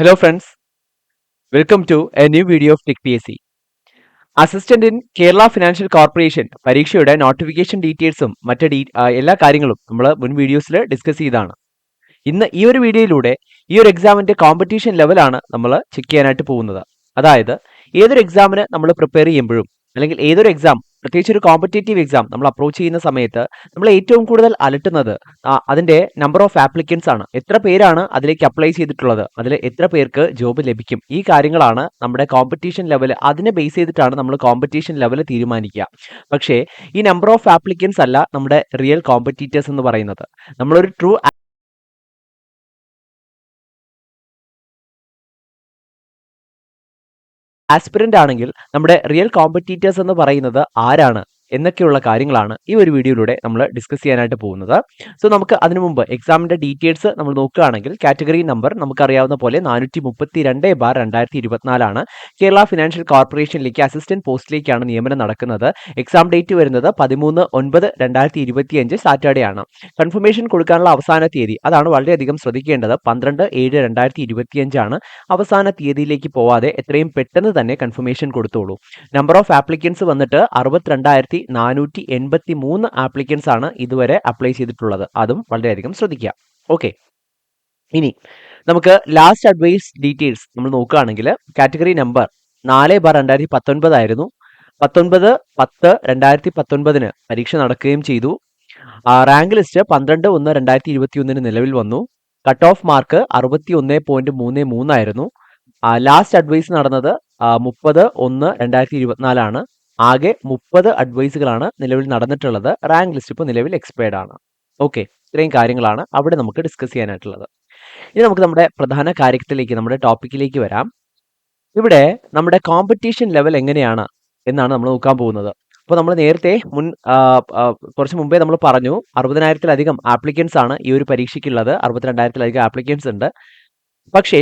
Hello friends, welcome to a new video of S C assistant in Kerala financial corporation പരീക്ഷയുടെ notification ഡീറ്റെയിൽസും മറ്റ് D എല്ലാ കാര്യങ്ങളും നമ്മൾ മുൻ വീഡിയോസിൽ ഡിസ്കസ് ചെയ്താണ് ഇന്ന് ഈ ഒരു വീഡിയോയിലൂടെ ഈ ഒരു എക്സാമിന്റെ കോമ്പറ്റീഷൻ ലെവലാണ് നമ്മൾ ചെക്ക് ചെയ്യാനായിട്ട് പോകുന്നത്. അതായത് ഏതൊരു എക്സാമിന് നമ്മൾ പ്രിപ്പയർ ചെയ്യുമ്പോഴും അല്ലെങ്കിൽ ഏതൊരു എക്സാം പ്രത്യേകിച്ച് ഒരു കോമ്പറ്റേറ്റീവ് എക്സാം നമ്മൾ അപ്രോച്ച് ചെയ്യുന്ന സമയത്ത് നമ്മൾ ഏറ്റവും കൂടുതൽ അലട്ടുന്നത് അതിന്റെ നമ്പർ ഓഫ് ആപ്ലിക്കൻസ് ആണ്. എത്ര പേരാണ് അതിലേക്ക് അപ്ലൈ ചെയ്തിട്ടുള്ളത്? അതിൽ എത്ര പേർക്ക് ജോബ് ലഭിക്കും? ഈ കാര്യങ്ങളാണ് നമ്മുടെ കോമ്പറ്റീഷൻ ലെവൽ അതിനെ ബേസ് ചെയ്തിട്ടാണ് നമ്മൾ കോമ്പറ്റീഷൻ ലെവൽ തീരുമാനിക്കുക. പക്ഷേ ഈ നമ്പർ ഓഫ് ആപ്ലിക്കൻസ് അല്ല നമ്മുടെ റിയൽ കോമ്പറ്റീറ്റേഴ്സ് എന്ന് പറയുന്നത്. നമ്മളൊരു ട്രൂ ആസ്പിരന്റ് ആണെങ്കിൽ നമ്മുടെ റിയൽ കോമ്പറ്റീറ്റേഴ്സ് എന്ന് പറയുന്നത് ആരാണ്? എന്നൊക്കെയുള്ള കാര്യങ്ങളാണ് ഈ ഒരു വീഡിയോയിലൂടെ നമ്മൾ ഡിസ്കസ് ചെയ്യാനായിട്ട് പോകുന്നത്. സോ നമുക്ക് അതിനു മുമ്പ് എക്സാമിന്റെ ഡീറ്റെയിൽസ് നമ്മൾ നോക്കുകയാണെങ്കിൽ കാറ്റഗറി നമ്പർ നമുക്കറിയാവുന്ന പോലെ നാനൂറ്റി മുപ്പത്തി രണ്ട് ബാർ രണ്ടായിരത്തി ഇരുപത്തിനാലാണ് കേരള ഫിനാൻഷ്യൽ കോർപ്പറേഷനിലേക്ക് അസിസ്റ്റന്റ് പോസ്റ്റിലേക്കാണ് നിയമനം നടക്കുന്നത്. എക്സാം ഡേറ്റ് വരുന്നത് പതിമൂന്ന് ഒൻപത് രണ്ടായിരത്തി ഇരുപത്തിയഞ്ച് സാറ്റർഡേ ആണ്. കൺഫർമേഷൻ കൊടുക്കാനുള്ള അവസാന തീയതി അതാണ് വളരെയധികം ശ്രദ്ധിക്കേണ്ടത്. പന്ത്രണ്ട് ഏഴ് രണ്ടായിരത്തി ഇരുപത്തിയഞ്ചാണ് അവസാന തീയതിയിലേക്ക് പോവാതെ എത്രയും പെട്ടെന്ന് തന്നെ കൺഫർമേഷൻ കൊടുത്തോളൂ. നമ്പർ ഓഫ് ആപ്ലിക്കൻസ് വന്നിട്ട് അറുപത്തിരണ്ടായിരത്തി നാനൂറ്റി എൺപത്തി മൂന്ന് ആപ്ലിക്കൻസ് ആണ് ഇതുവരെ അപ്ലൈ ചെയ്തിട്ടുള്ളത്. അതും വളരെയധികം ശ്രദ്ധിക്കുക. ഓക്കെ. ഇനി നമുക്ക് ലാസ്റ്റ് അഡ്വൈസ് ഡീറ്റെയിൽസ് നമ്മൾ നോക്കുകയാണെങ്കിൽ കാറ്റഗറി നമ്പർ നാല് ബാർ രണ്ടായിരത്തി പത്തൊൻപത് ആയിരുന്നു. പത്തൊൻപത് പത്ത് രണ്ടായിരത്തി പത്തൊൻപതിന് പരീക്ഷ നടക്കുകയും ചെയ്തു. റാങ്ക് ലിസ്റ്റ് പന്ത്രണ്ട് ഒന്ന് രണ്ടായിരത്തി ഇരുപത്തി ഒന്നിന് നിലവിൽ വന്നു. കട്ട് ഓഫ് മാർക്ക് അറുപത്തി ഒന്ന് പോയിന്റ് മൂന്ന് മൂന്നായിരുന്നു ലാസ്റ്റ് അഡ്വൈസ് നടന്നത് മുപ്പത് ഒന്ന് രണ്ടായിരത്തി ഇരുപത്തിനാലാണ് ആകെ മുപ്പത് അഡ്വൈസുകളാണ് നിലവിൽ നടന്നിട്ടുള്ളത്. റാങ്ക് ലിസ്റ്റ് ഇപ്പോൾ നിലവിൽ എക്സ്പയർഡ് ആണ്. ഓക്കെ ഇത്രയും കാര്യങ്ങളാണ് അവിടെ നമുക്ക് ഡിസ്കസ് ചെയ്യാനായിട്ടുള്ളത്. ഇനി നമുക്ക് നമ്മുടെ പ്രധാന കാര്യത്തിലേക്ക് നമ്മുടെ ടോപ്പിക്കിലേക്ക് വരാം. ഇവിടെ നമ്മുടെ കോമ്പറ്റീഷൻ ലെവൽ എങ്ങനെയാണ് എന്നാണ് നമ്മൾ നോക്കാൻ പോകുന്നത്. അപ്പോൾ നമ്മൾ നേരത്തെ മുൻ കുറച്ച് മുമ്പേ നമ്മൾ പറഞ്ഞു അറുപതിനായിരത്തിലധികം ആപ്ലിക്കൻസ് ആണ് ഈ ഒരു പരീക്ഷയ്ക്കുള്ളത്. അറുപത്തിരണ്ടായിരത്തിലധികം ആപ്ലിക്കൻസ് ഉണ്ട്. പക്ഷേ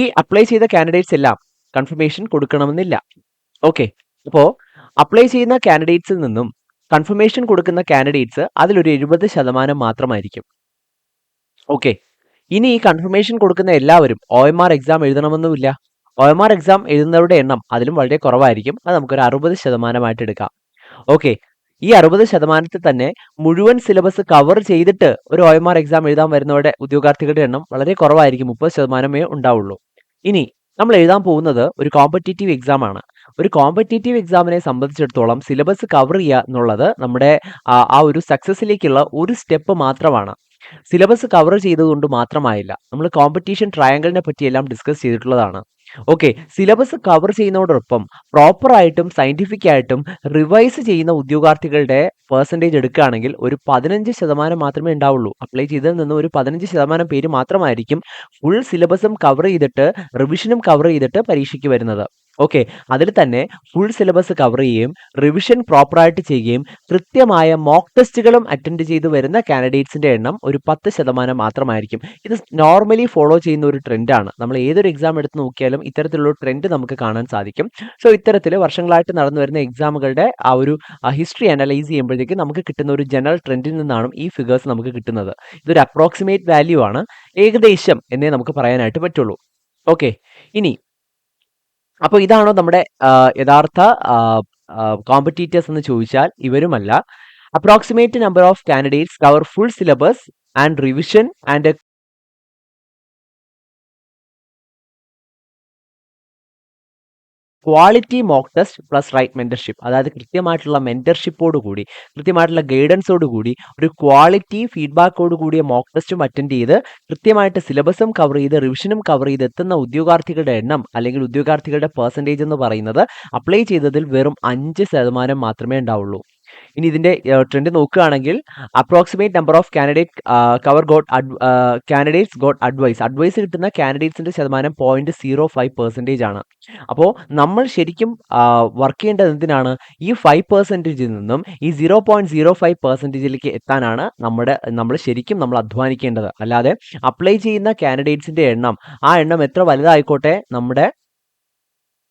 ഈ അപ്ലൈ ചെയ്ത കാൻഡിഡേറ്റ്സ് എല്ലാം കൺഫർമേഷൻ കൊടുക്കണമെന്നില്ല. ഓക്കെ അപ്പോൾ അപ്ലൈ ചെയ്യുന്ന കാൻഡിഡേറ്റ്സിൽ നിന്നും കൺഫർമേഷൻ കൊടുക്കുന്ന കാൻഡിഡേറ്റ്സ് അതിലൊരു എഴുപത് ശതമാനം മാത്രമായിരിക്കും. ഓക്കെ ഇനി ഈ കൺഫർമേഷൻ കൊടുക്കുന്ന എല്ലാവരും ഒ എം ആർ എക്സാം എഴുതണമെന്നുമില്ല. ഒ എം ആർ എക്സാം എഴുതുന്നവരുടെ എണ്ണം അതിലും വളരെ കുറവായിരിക്കും. അത് നമുക്കൊരു അറുപത് ശതമാനമായിട്ട് എടുക്കാം. ഓക്കെ ഈ അറുപത് ശതമാനത്തിൽ തന്നെ മുഴുവൻ സിലബസ് കവർ ചെയ്തിട്ട് ഒരു ഒ എം ആർ എക്സാം എഴുതാൻ വരുന്നവരുടെ ഉദ്യോഗാർത്ഥികളുടെ എണ്ണം വളരെ കുറവായിരിക്കും. മുപ്പത് ശതമാനമേ ഉണ്ടാവുള്ളൂ. ഇനി നമ്മൾ എഴുതാൻ പോകുന്നത് ഒരു കോമ്പറ്റേറ്റീവ് എക്സാം ആണ്. ഒരു കോമ്പറ്റേറ്റീവ് എക്സാമിനെ സംബന്ധിച്ചിടത്തോളം സിലബസ് കവർ ചെയ്യുക എന്നുള്ളത് നമ്മുടെ ആ ഒരു സക്സസ്സിലേക്കുള്ള ഒരു സ്റ്റെപ്പ് മാത്രമാണ്. സിലബസ് കവർ ചെയ്തതുകൊണ്ട് മാത്രമായില്ല. നമ്മൾ കോമ്പറ്റീഷൻ ട്രയാങ്കിളിനെ പറ്റിയെല്ലാം ഡിസ്കസ് ചെയ്തിട്ടുള്ളതാണ്. ഓക്കെ സിലബസ് കവർ ചെയ്യുന്നതോടൊപ്പം പ്രോപ്പറായിട്ടും സയന്റിഫിക് ആയിട്ടും റിവൈസ് ചെയ്യുന്ന ഉദ്യോഗാർത്ഥികളുടെ പെർസെന്റേജ് എടുക്കുകയാണെങ്കിൽ ഒരു പതിനഞ്ച് ശതമാനം മാത്രമേ ഉണ്ടാവുള്ളൂ. അപ്ലൈ ചെയ്തതിൽ നിന്ന് ഒരു പതിനഞ്ച് ശതമാനം പേര് മാത്രമായിരിക്കും ഫുൾ സിലബസും കവർ ചെയ്തിട്ട് റിവിഷനും കവർ ചെയ്തിട്ട് പരീക്ഷയ്ക്ക് വരുന്നത്. ഓക്കെ അതിൽ തന്നെ ഫുൾ സിലബസ് കവർ ചെയ്യുകയും റിവിഷൻ പ്രോപ്പറായിട്ട് ചെയ്യുകയും കൃത്യമായ മോക്ക് ടെസ്റ്റുകളും അറ്റൻഡ് ചെയ്തു വരുന്ന കാൻഡിഡേറ്റ്സിന്റെ എണ്ണം ഒരു പത്ത് ശതമാനം മാത്രമായിരിക്കും. ഇത് നോർമലി ഫോളോ ചെയ്യുന്ന ഒരു ട്രെൻഡാണ് നമ്മൾ ഏതൊരു എക്സാം എടുത്ത് നോക്കിയാലും ഇത്തരത്തിലുള്ള ട്രെൻഡ് നമുക്ക് കാണാൻ സാധിക്കും. സോ ഇത്തരത്തിൽ വർഷങ്ങളായിട്ട് നടന്നു വരുന്ന എക്സാമുകളുടെ ആ ഒരു ഹിസ്റ്ററി അനലൈസ് ചെയ്യുമ്പോഴത്തേക്ക് നമുക്ക് കിട്ടുന്ന ഒരു ജനറൽ ട്രെൻഡിൽ നിന്നാണ് ഈ ഫിഗേഴ്സ് നമുക്ക് കിട്ടുന്നത്. ഇതൊരു അപ്രോക്സിമേറ്റ് വാല്യൂ ആണ്. ഏകദേശം എന്നേ നമുക്ക് പറയാനായിട്ട് പറ്റുള്ളൂ. ഓക്കെ ഇനി അപ്പോൾ ഇതാണോ നമ്മുടെ യഥാർത്ഥ കോമ്പറ്റീറ്റേഴ്സ് എന്ന് ചോദിച്ചാൽ ഇവരുമല്ല. Approximate number of candidates cover full syllabus and revision and quality mock test plus right mentorship അതായത് കൃത്യമായിട്ടുള്ള മെന്റർഷിപ്പോട് കൂടി കൃത്യമായിട്ടുള്ള ഗൈഡൻസോട് കൂടി ഒരു ക്വാളിറ്റി ഫീഡ്ബാക്കോട് കൂടിയ മോക്ക് ടെസ്റ്റും അറ്റൻഡ് ചെയ്ത് കൃത്യമായിട്ട് സിലബസും കവർ ചെയ്ത് റിവിഷനും കവർ ചെയ്ത് എത്തുന്ന ഉദ്യോഗാർത്ഥികളുടെ എണ്ണം അല്ലെങ്കിൽ ഉദ്യോഗാർത്ഥികളുടെ പെർസെന്റേജ് എന്ന് പറയുന്നത് അപ്ലൈ ചെയ്തതിൽ വെറും അഞ്ച് ശതമാനം മാത്രമേ ഉണ്ടാവുള്ളൂ. ഇനി ഇതിന്റെ ട്രെൻഡ് നോക്കുകയാണെങ്കിൽ approximate number of candidate cover got candidates got advice advice കിട്ടുന്ന കാൻഡിഡേറ്റ്സിന്റെ ശതമാനം പോയിന്റ് സീറോ ഫൈവ് പെർസെന്റേജ് ആണ്. അപ്പോൾ നമ്മൾ ശരിക്കും വർക്ക് ചെയ്യേണ്ടത് എന്തിനാണ്? ഈ ഫൈവ് പെർസെന്റേജിൽ നിന്നും ഈ സീറോ പോയിന്റ് സീറോ ഫൈവ് പെർസെന്റേജിലേക്ക് എത്താനാണ് നമ്മുടെ നമ്മൾ ശരിക്കും നമ്മൾ അധ്വാനിക്കേണ്ടത്. അല്ലാതെ അപ്ലൈ ചെയ്യുന്ന കാൻഡിഡേറ്റ്സിന്റെ എണ്ണം ആ എണ്ണം എത്ര വലുതായിക്കോട്ടെ നമ്മുടെ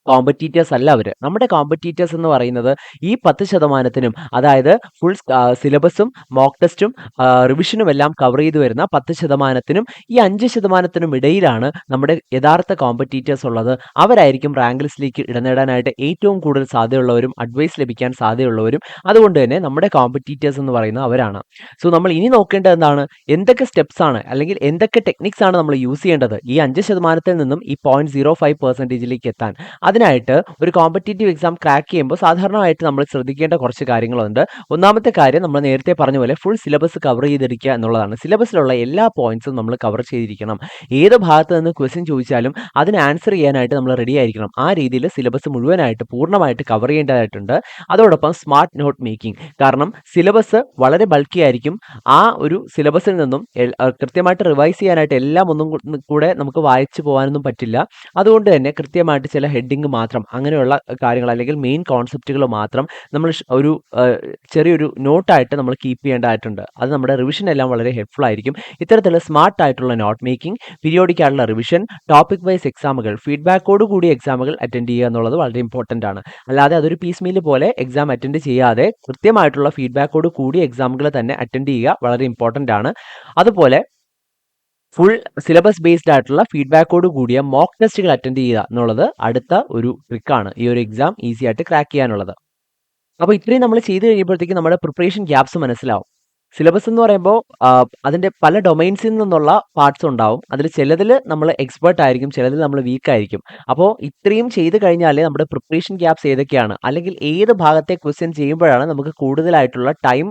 കോമ്പറ്റീറ്റേഴ്സ് അല്ല അവർ നമ്മുടെ കോമ്പറ്റീറ്റേഴ്സ് എന്ന് പറയുന്നത് ഈ പത്ത് ശതമാനത്തിനും അതായത് ഫുൾ സിലബസും മോക്ക് ടെസ്റ്റും റിവിഷനും എല്ലാം കവർ ചെയ്തു വരുന്ന പത്ത് ശതമാനത്തിനും ഈ അഞ്ച് ശതമാനത്തിനും ഇടയിലാണ് നമ്മുടെ യഥാർത്ഥ കോമ്പറ്റീറ്റേഴ്സ് ഉള്ളത്. അവരായിരിക്കും റാങ്ക് ലിസ്റ്റിലേക്ക് ഇടം നേടാനായിട്ട് ഏറ്റവും കൂടുതൽ സാധ്യതയുള്ളവരും അഡ്വൈസ് ലഭിക്കാൻ സാധ്യതയുള്ളവരും. അതുകൊണ്ട് തന്നെ നമ്മുടെ കോമ്പറ്റീറ്റേഴ്സ് എന്ന് പറയുന്നത് അവരാണ്. സോ നമ്മൾ ഇനി നോക്കേണ്ടത് എന്താണ്? എന്തൊക്കെ സ്റ്റെപ്സ് ആണ്? അല്ലെങ്കിൽ എന്തൊക്കെ ടെക്നിക്സ് ആണ് നമ്മൾ യൂസ് ചെയ്യേണ്ടത്? ഈ അഞ്ച് ശതമാനത്തിൽ നിന്നും ഈ പോയിന്റ് സീറോ ഫൈവ് പെർസെന്റേജിലേക്ക് എത്താൻ. അതിനായിട്ട് ഒരു കോമ്പറ്റേറ്റീവ് എക്സാം ക്രാക്ക് ചെയ്യുമ്പോൾ സാധാരണമായിട്ട് നമ്മൾ ശ്രദ്ധിക്കേണ്ട കുറച്ച് കാര്യങ്ങളുണ്ട്. ഒന്നാമത്തെ കാര്യം നമ്മൾ നേരത്തെ പറഞ്ഞ പോലെ ഫുൾ സിലബസ് കവർ ചെയ്തിരിക്കുക എന്നുള്ളതാണ്. സിലബസിലുള്ള എല്ലാ പോയിന്റ്സും നമ്മൾ കവർ ചെയ്തിരിക്കണം. ഏത് ഭാഗത്ത് നിന്ന് ക്വസ്റ്റ്യൻ ചോദിച്ചാലും അതിന് ആൻസർ ചെയ്യാനായിട്ട് നമ്മൾ റെഡി ആയിരിക്കണം. ആ രീതിയിൽ സിലബസ് മുഴുവനായിട്ട് പൂർണമായിട്ട് കവർ ചെയ്യേണ്ടതായിട്ടുണ്ട്. അതോടൊപ്പം സ്മാർട്ട് നോട്ട് മേക്കിംഗ് കാരണം സിലബസ് വളരെ ബൾക്കി ആയിരിക്കും. ആ ഒരു സിലബസിൽ നിന്നും കൃത്യമായിട്ട് റിവൈസ് ചെയ്യാനായിട്ട് എല്ലാം ഒന്നും കൂടെ നമുക്ക് വായിച്ചു പോകാനൊന്നും പറ്റില്ല. അതുകൊണ്ട് തന്നെ കൃത്യമായിട്ട് ചില ഹെഡിങ് മാത്രം അങ്ങനെയുള്ള കാര്യങ്ങൾ അല്ലെങ്കിൽ മെയിൻ കോൺസെപ്റ്റുകൾ മാത്രം നമ്മൾ ഒരു ചെറിയൊരു നോട്ടായിട്ട് നമ്മൾ കീപ്പ് ചെയ്യേണ്ടതായിട്ടുണ്ട്. അത് നമ്മുടെ റിവിഷൻ എല്ലാം വളരെ ഹെൽപ്ഫുൾ ആയിരിക്കും. ഇത്തരത്തിലുള്ള സ്മാർട്ട് ആയിട്ടുള്ള നോട്ട് മേക്കിംഗ് പീരിയോഡിക് ആയിട്ടുള്ള റിവിഷൻ ടോപ്പിക് വൈസ് എക്സാമുകൾ ഫീഡ്ബാക്കോട് കൂടി എക്സാമുകൾ അറ്റൻഡ് ചെയ്യുക എന്നുള്ളത് വളരെ ഇമ്പോർട്ടന്റ് ആണ്. അല്ലാതെ അതൊരു പീസ് മീൽ പോലെ എക്സാം അറ്റൻഡ് ചെയ്യാതെ കൃത്യമായിട്ടുള്ള ഫീഡ്ബാക്കോട് കൂടി എക്സാമുകൾ തന്നെ അറ്റൻഡ് ചെയ്യുക വളരെ ഇമ്പോർട്ടന്റ് ആണ്. അതുപോലെ ഫുൾ സിലബസ് ബേസ്ഡ് ആയിട്ടുള്ള ഫീഡ്ബാക്കോട് കൂടിയ മോക്ക് ടെസ്റ്റുകൾ അറ്റൻഡ് ചെയ്യുക എന്നുള്ളത് അടുത്ത ഒരു ട്രിക്കാണ് ഈ ഒരു എക്സാം ഈസി ആയിട്ട് ക്രാക്ക് ചെയ്യാനുള്ളത്. അപ്പോൾ ഇത്രയും നമ്മൾ ചെയ്ത് കഴിയുമ്പോഴത്തേക്കും നമ്മുടെ പ്രിപ്പറേഷൻ ഗ്യാപ്സ് മനസ്സിലാവും. സിലബസ് എന്ന് പറയുമ്പോൾ അതിന്റെ പല ഡൊമൈൻസിൽ നിന്നുള്ള പാർട്സ് ഉണ്ടാവും. അതിൽ ചിലതിൽ നമ്മൾ എക്സ്പേർട്ട് ആയിരിക്കും ചിലതിൽ നമ്മൾ വീക്ക് ആയിരിക്കും. അപ്പോൾ ഇത്രയും ചെയ്ത് കഴിഞ്ഞാൽ നമ്മുടെ പ്രിപ്പറേഷൻ ഗ്യാപ്സ് ഏതൊക്കെയാണ്? അല്ലെങ്കിൽ ഏത് ഭാഗത്തെ ക്വസ്റ്റ്യൻ ചെയ്യുമ്പോഴാണ് നമുക്ക് കൂടുതലായിട്ടുള്ള ടൈം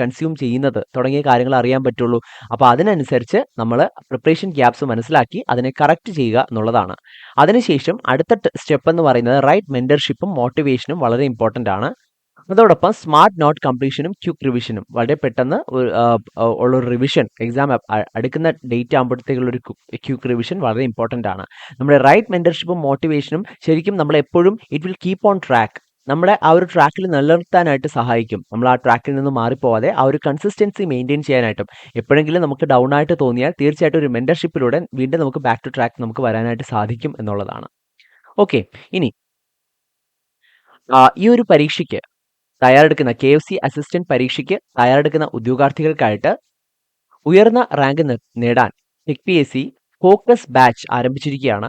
കൺസ്യൂം ചെയ്യുന്നത്? തുടങ്ങിയ കാര്യങ്ങൾ അറിയാൻ പറ്റുള്ളൂ. അപ്പോൾ അതിനനുസരിച്ച് നമ്മൾ പ്രിപ്പറേഷൻ ഗ്യാപ്സ് മനസ്സിലാക്കി അതിനെ കറക്റ്റ് ചെയ്യുക എന്നുള്ളതാണ്. അതിനുശേഷം അടുത്ത സ്റ്റെപ്പ് എന്ന് പറയുന്നത് റൈറ്റ് മെന്റർഷിപ്പും മോട്ടിവേഷനും വളരെ ഇമ്പോർട്ടന്റ് ആണ്. അതോടൊപ്പം സ്മാർട്ട് നോട്ട് കംപ്ലീഷനും ക്യുക്ക് റിവിഷനും വളരെ പെട്ടെന്ന് ഉള്ളൊരു റിവിഷൻ എക്സാം അടുക്കുന്ന ഡേറ്റ് ആകുമ്പോഴത്തേക്കുള്ള ഒരു ക്യുക്ക് റിവിഷൻ വളരെ ഇമ്പോർട്ടന്റ് ആണ്. നമ്മുടെ റൈറ്റ് മെന്റർഷിപ്പും മോട്ടിവേഷനും ശരിക്കും നമ്മൾ എപ്പോഴും it will keep on track നമ്മളെ ആ ഒരു ട്രാക്കിൽ നിലനിർത്താനായിട്ട് സഹായിക്കും. നമ്മൾ ആ ട്രാക്കിൽ നിന്ന് മാറിപ്പോവാതെ ആ ഒരു കൺസിസ്റ്റൻസി മെയിന്റെയിൻ ചെയ്യാനായിട്ടും. എപ്പോഴെങ്കിലും നമുക്ക് ഡൗൺ ആയിട്ട് തോന്നിയാൽ തീർച്ചയായിട്ടും ഒരു മെന്റർഷിപ്പിലൂടെ വീണ്ടും നമുക്ക് ബാക്ക് ടു ട്രാക്ക് നമുക്ക് വരാനായിട്ട് സാധിക്കും എന്നുള്ളതാണ്. ഓക്കെ ഇനി ഈ ഒരു പരീക്ഷയ്ക്ക് തയ്യാറെടുക്കുന്ന കെ എഫ് സി അസിസ്റ്റന്റ് പരീക്ഷയ്ക്ക് തയ്യാറെടുക്കുന്ന ഉദ്യോഗാർത്ഥികൾക്കായിട്ട് ഉയർന്ന റാങ്ക് നേടാൻ tech P S C focus batch ആരംഭിച്ചിരിക്കുകയാണ്.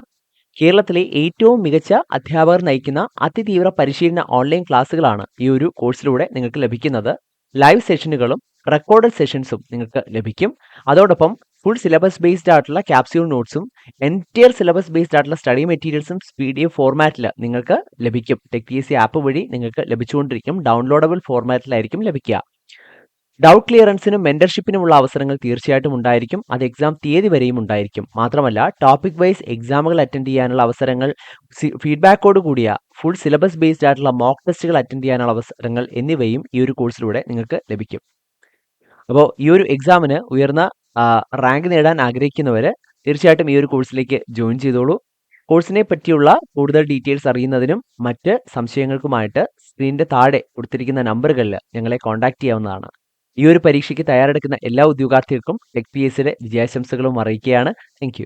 കേരളത്തിലെ ഏറ്റവും മികച്ച അധ്യാപകർ നയിക്കുന്ന അതിതീവ്ര പരിശീലന ഓൺലൈൻ ക്ലാസ്സുകളാണ് ഈ ഒരു കോഴ്സിലൂടെ നിങ്ങൾക്ക് ലഭിക്കുന്നത്. ലൈവ് സെഷനുകളും റെക്കോർഡഡ് സെഷൻസും നിങ്ങൾക്ക് ലഭിക്കും. അതോടൊപ്പം ഫുൾ സിലബസ് ബേസ്ഡ് ആയിട്ടുള്ള ക്യാപ്സ്യൂൾ നോട്ട്സും എന്റയർ സിലബസ് ബേസ്ഡ് ആയിട്ടുള്ള സ്റ്റഡി മെറ്റീരിയൽസും പി ഡി എഫ് ഫോർമാറ്റിൽ നിങ്ങൾക്ക് ലഭിക്കും. Tech P S C app വഴി നിങ്ങൾക്ക് ലഭിച്ചുകൊണ്ടിരിക്കും. ഡൗൺലോഡബിൾ ഫോർമാറ്റിലായിരിക്കും ലഭിക്കുക. ഡൗട്ട് ക്ലിയറൻസിനും മെന്റർഷിപ്പിനുമുള്ള അവസരങ്ങൾ തീർച്ചയായിട്ടും ഉണ്ടായിരിക്കും. അത് എക്സാം തീയതി വരെയും ഉണ്ടായിരിക്കും. മാത്രമല്ല ടോപ്പിക് വൈസ് എക്സാമുകൾ അറ്റൻഡ് ചെയ്യാനുള്ള അവസരങ്ങൾ ഫീഡ്ബാക്കോട് കൂടിയ ഫുൾ സിലബസ് ബേസ്ഡ് ആയിട്ടുള്ള മോക്ക് ടെസ്റ്റുകൾ അറ്റൻഡ് ചെയ്യാനുള്ള അവസരങ്ങൾ എന്നിവയും ഈ ഒരു കോഴ്സിലൂടെ നിങ്ങൾക്ക് ലഭിക്കും. അപ്പോൾ ഈ ഒരു എക്സാമിന് ഉയർന്ന റാങ്ക് നേടാൻ ആഗ്രഹിക്കുന്നവർ തീർച്ചയായിട്ടും ഈ ഒരു കോഴ്സിലേക്ക് ജോയിൻ ചെയ്തോളൂ. കോഴ്സിനെ പറ്റിയുള്ള കൂടുതൽ ഡീറ്റെയിൽസ് അറിയുന്നതിനും മറ്റ് സംശയങ്ങൾക്കുമായിട്ട് സ്ക്രീനിന്റെ താഴെ കൊടുത്തിരിക്കുന്ന നമ്പറുകളിൽ ഞങ്ങളെ കോൺടാക്ട് ചെയ്യാവുന്നതാണ്. ഈ ഒരു പരീക്ഷയ്ക്ക് തയ്യാറെടുക്കുന്ന എല്ലാ ഉദ്യോഗാർത്ഥികൾക്കും ടെക് പി എസിലെ വിജയാശംസകളും അറിയിക്കുകയാണ്. താങ്ക്